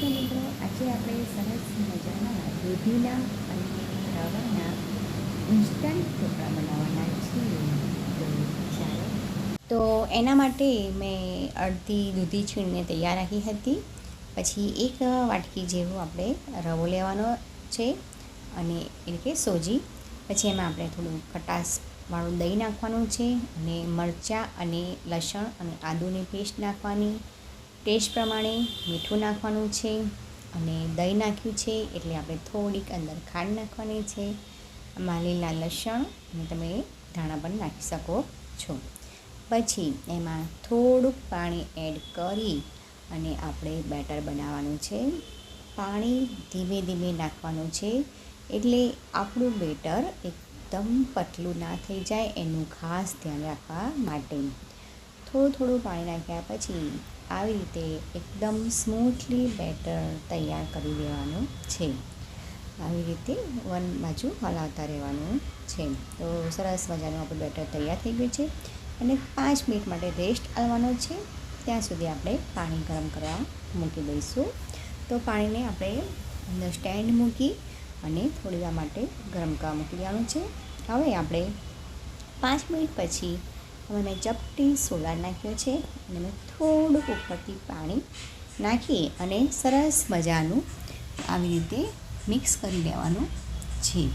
તો મિત્રો, આજે આપણે સરસ મજાના દૂધીના અને રવાના ઇન્સ્ટન્ટ ઢોકળા બનાવવાના છીએ. તો એના માટે મેં અડધી દૂધી છીણને તૈયાર રાખી હતી. પછી એક વાટકી જેવો આપણે રવો લેવાનો છે અને એટલે કે સોજી. પછી એમાં આપણે થોડું ખટાશવાળું દહીં નાખવાનું છે અને મરચાં અને લસણ અને આદુની પેસ્ટ નાખવાની. ટેસ્ટ પ્રમાણે મીઠું નાખવાનું છે અને દહીં નાખ્યું છે એટલે આપણે થોડીક અંદર ખાંડ નાખવાની છે આમાં લીલા લસણ અને તમે ધાણા પણ નાખી શકો છો. પછી એમાં થોડુંક પાણી એડ કરી અને આપણે બેટર બનાવવાનું છે. પાણી ધીમે ધીમે નાખવાનું છે એટલે આપણું બેટર એકદમ પતલું ના થઈ જાય, એનું ખાસ ધ્યાન રાખવા માટે. થોડું થોડું પાણી નાખ્યા પછી આવી રીતે એકદમ સ્મૂથલી બેટર તૈયાર કરી દેવાનું છે. આવી રીતે વન બાજુ હલાવતા રહેવાનું છે. તો સરસ મજાનું આપણું બેટર તૈયાર થઈ ગયું છે અને પાંચ મિનિટ માટે રેસ્ટ આવવાનો છે. ત્યાં સુધી આપણે પાણી ગરમ કરવા મૂકી દઈશું. તો પાણીને આપણે અંદર સ્ટેન્ડ મૂકી અને થોડી વાર માટે ગરમ કરવા મૂકી દેવાનું છે. હવે આપણે પાંચ મિનિટ પછી હવે મેં ચપટી સોડા નાખ્યો છે અને મેં થોડુંક ઉપરથી પાણી નાખી અને સરસ મજાનું આવી રીતે મિક્સ કરી લેવાનું છે.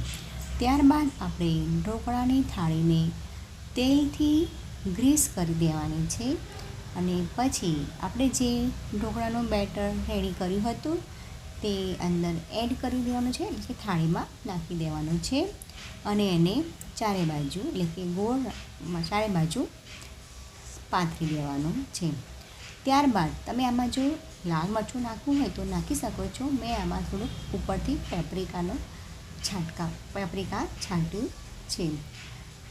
ત્યારબાદ આપણે ઢોકળાની થાળીને તેલથી ગ્રીસ કરી દેવાની છે અને પછી આપણે જે ઢોકળાનું બેટર રેડી કર્યું હતું તે અંદર એડ કરી દેવાનું છે એટલે થાળીમાં નાખી દેવાનું છે. અને એને ચારે બાજુ, એટલે કે ગોળ ચારે બાજુ પાથરી દેવાનું છે. ત્યારબાદ તમે આમાં જો લાલ મરચું નાખવું હોય તો નાખી શકો છો. મેં આમાં થોડુંક ઉપરથી પેપ્રિકાનો છાંટકા પેપ્રિકા છાંટ્યું છે.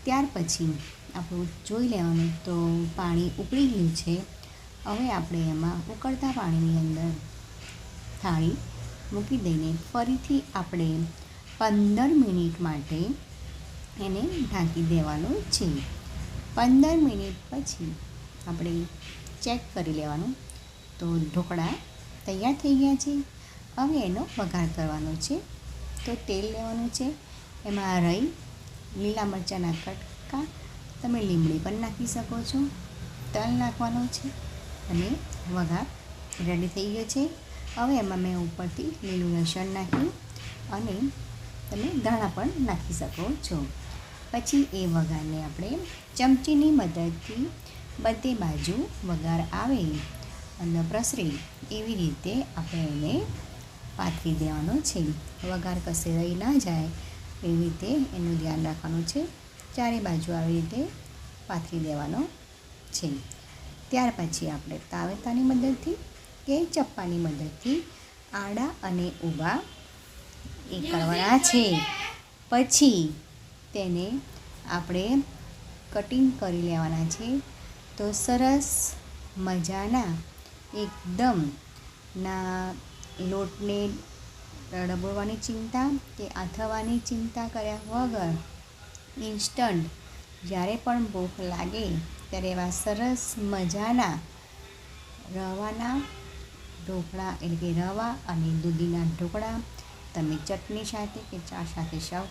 ત્યાર પછી આપણું જોઈ લેવાનું તો પાણી ઉકળી ગયું છે. હવે આપણે એમાં ઉકળતા પાણીની અંદર થાળી મૂકી દઈને ફરીથી આપણે પંદર મિનિટ માટે એને ઢાંકી દેવાનું છે. પંદર મિનિટ પછી આપણે ચેક કરી લેવાનું. તો ઢોકળા તૈયાર થઈ ગયા છે. હવે એનો વઘાર કરવાનો છે. તો તેલ લેવાનું છે. એમાં રઈ, લીલા મરચાંના કટકા, તમે લીમડી પણ નાખી શકો છો. તલ નાખવાનો છે અને વઘાર રેડી થઈ ગયો છે. હવે એમાં મેં ઉપરથી લીલું લસણ નાખ્યું અને તમે ધાણા પણ નાખી શકો છો. પછી એ વઘારને આપણે ચમચીની મદદથી બધી બાજુ વઘાર આવે અને પ્રસરે એવી રીતે આપણે એને પાથરી દેવાનો છે. વઘાર કશે રહી ના જાય એવી રીતે એનું ધ્યાન રાખવાનું છે. ચારે બાજુ આવી રીતે પાથરી દેવાનો છે. ત્યાર પછી આપણે તાવેતાની મદદથી કે ચપ્પાની મદદથી આડા અને ઊભા એ કરવાના છે. પછી તેને આપણે કટિંગ કરી લેવાના છે. તો સરસ મજાના, એકદમ ના લોટને ડબોળવાની ચિંતા કે આથવાની ચિંતા કર્યા વગર ઇન્સ્ટન્ટ જ્યારે પણ ભૂખ લાગે ત્યારે એવા સરસ મજાના રવાના ઢોકળા એટલે કે રવા અને દૂધીના ઢોકળા. તમે ચટણી સાથે કે ચા સાથે સર્વ